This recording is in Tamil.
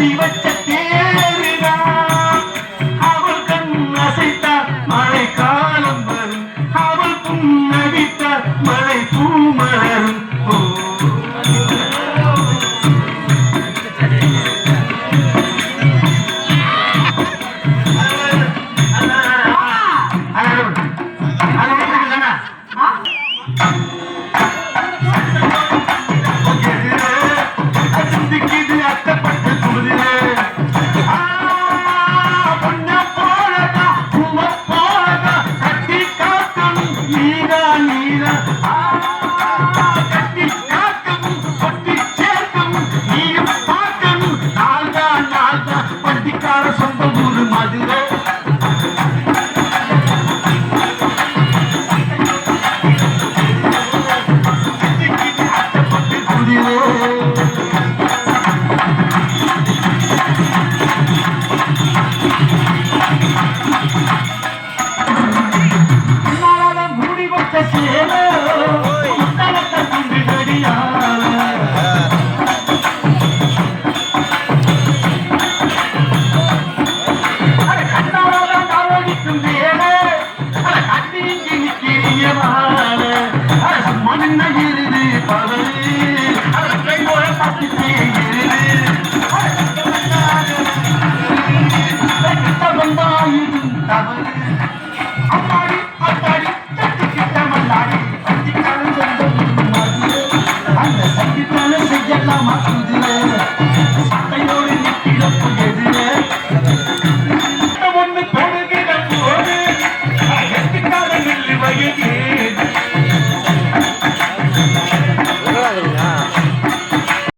தீவச்ச my duro. கண்ணகிரிதி பதவி அந்த சங்கித்தான செய்யலாம் அக்குதிலே சட்டையோடு நிற்கிறப்போ எது